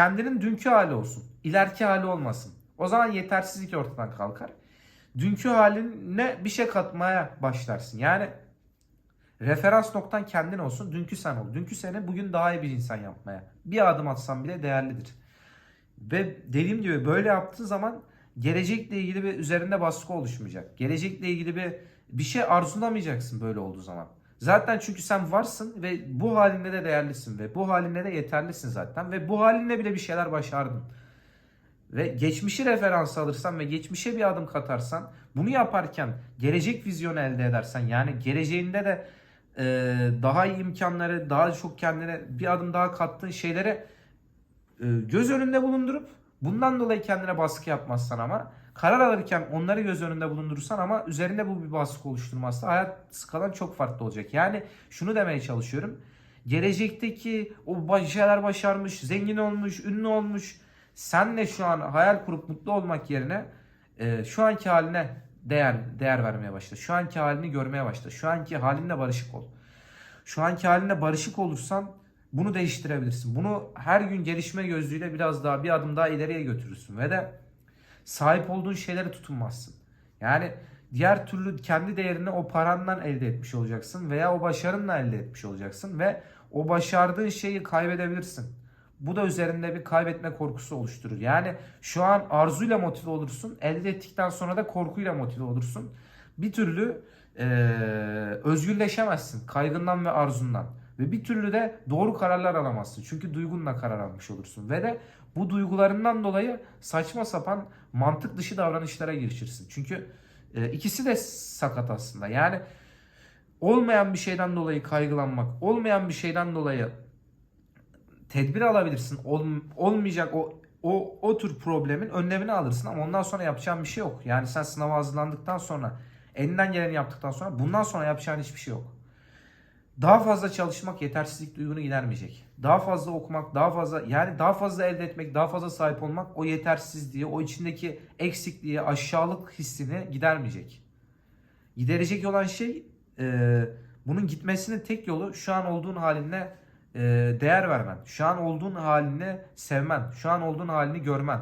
Kendinin dünkü hali olsun. ileriki hali olmasın. O zaman yetersizlik ortadan kalkar. Dünkü haline bir şey katmaya başlarsın. Yani referans noktan kendin olsun. Dünkü sen ol. Dünkü seni bugün daha iyi bir insan yapmaya. Bir adım atsan bile değerlidir. Ve dediğim gibi böyle yaptığın zaman gelecekle ilgili bir üzerinde baskı oluşmayacak. Gelecekle ilgili bir bir şey arzulamayacaksın böyle olduğu zaman. Zaten çünkü sen varsın ve bu halinle de değerlisin ve bu halinle de yeterlisin zaten ve bu halinle bile bir şeyler başardın. Ve geçmişi referans alırsan ve geçmişe bir adım katarsan bunu yaparken gelecek vizyonu elde edersen yani geleceğinde de e, daha iyi imkanları daha çok kendine bir adım daha kattığın şeylere e, göz önünde bulundurup bundan dolayı kendine baskı yapmazsan ama karar alırken onları göz önünde bulundurursan ama üzerinde bu bir baskı oluşturmazsa hayat skalan çok farklı olacak. Yani şunu demeye çalışıyorum. Gelecekteki o başarılar başarmış, zengin olmuş, ünlü olmuş senle şu an hayal kurup mutlu olmak yerine e, şu anki haline değer değer vermeye başla. Şu anki halini görmeye başla. Şu anki halinle barışık ol. Şu anki halinle barışık olursan bunu değiştirebilirsin. Bunu her gün gelişme gözlüğüyle biraz daha bir adım daha ileriye götürürsün ve de sahip olduğun şeylere tutunmazsın. Yani diğer türlü kendi değerini o parandan elde etmiş olacaksın veya o başarınla elde etmiş olacaksın ve o başardığın şeyi kaybedebilirsin. Bu da üzerinde bir kaybetme korkusu oluşturur. Yani şu an arzuyla motive olursun, elde ettikten sonra da korkuyla motive olursun. Bir türlü eee, özgürleşemezsin kaygından ve arzundan. Ve bir türlü de doğru kararlar alamazsın. Çünkü duygunla karar almış olursun. Ve de bu duygularından dolayı saçma sapan mantık dışı davranışlara girişirsin. Çünkü e, ikisi de sakat aslında. Yani olmayan bir şeyden dolayı kaygılanmak, olmayan bir şeyden dolayı tedbir alabilirsin. Ol, olmayacak o o o tür problemin önlemini alırsın ama ondan sonra yapacağın bir şey yok. Yani sen sınava hazırlandıktan sonra elinden geleni yaptıktan sonra bundan sonra yapacağın hiçbir şey yok. Daha fazla çalışmak yetersizlik duygunu gidermeyecek. Daha fazla okumak, daha fazla yani daha fazla elde etmek, daha fazla sahip olmak o yetersizliği, o içindeki eksikliği, aşağılık hissini gidermeyecek. Giderecek olan şey e, bunun gitmesinin tek yolu şu an olduğun haline e, değer vermen. Şu an olduğun halini sevmen. Şu an olduğun halini görmen.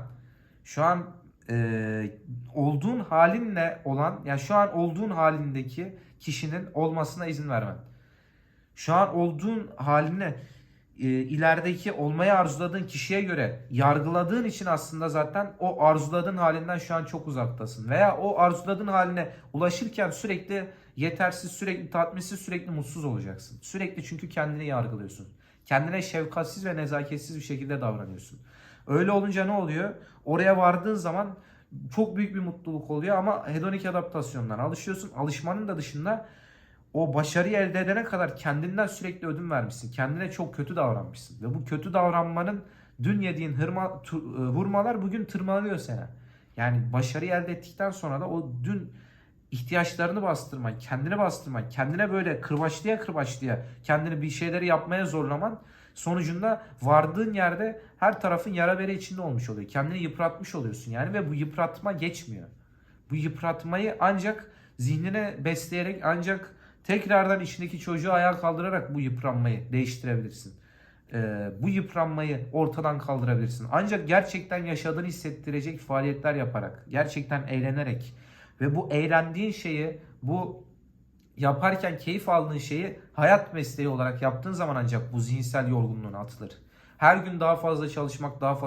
Şu an e, olduğun halinle olan, yani şu an olduğun halindeki kişinin olmasına izin vermen. Şu an olduğun haline e, ilerideki olmayı arzuladığın kişiye göre yargıladığın için aslında zaten o arzuladığın halinden şu an çok uzaktasın. Veya o arzuladığın haline ulaşırken sürekli yetersiz, sürekli tatminsiz, sürekli mutsuz olacaksın. Sürekli çünkü kendini yargılıyorsun. Kendine şefkatsiz ve nezaketsiz bir şekilde davranıyorsun. Öyle olunca ne oluyor? Oraya vardığın zaman çok büyük bir mutluluk oluyor ama hedonik adaptasyondan alışıyorsun. Alışmanın da dışında o başarıyı elde edene kadar kendinden sürekli ödün vermişsin. Kendine çok kötü davranmışsın. Ve bu kötü davranmanın dün yediğin hırma, tu- e, vurmalar bugün tırmalıyor seni. Yani başarıyı elde ettikten sonra da o dün ihtiyaçlarını bastırman, kendini bastırman, kendine böyle kırbaçlıya kırbaçlıya kendini bir şeyleri yapmaya zorlaman sonucunda vardığın yerde her tarafın yara bere içinde olmuş oluyor. Kendini yıpratmış oluyorsun yani ve bu yıpratma geçmiyor. Bu yıpratmayı ancak zihnine besleyerek ancak tekrardan içindeki çocuğu ayağa kaldırarak bu yıpranmayı değiştirebilirsin. Ee, bu yıpranmayı ortadan kaldırabilirsin. Ancak gerçekten yaşadığını hissettirecek faaliyetler yaparak, gerçekten eğlenerek ve bu eğlendiğin şeyi, bu yaparken keyif aldığın şeyi hayat mesleği olarak yaptığın zaman ancak bu zihinsel yorgunluğun atılır. Her gün daha fazla çalışmak, daha fazla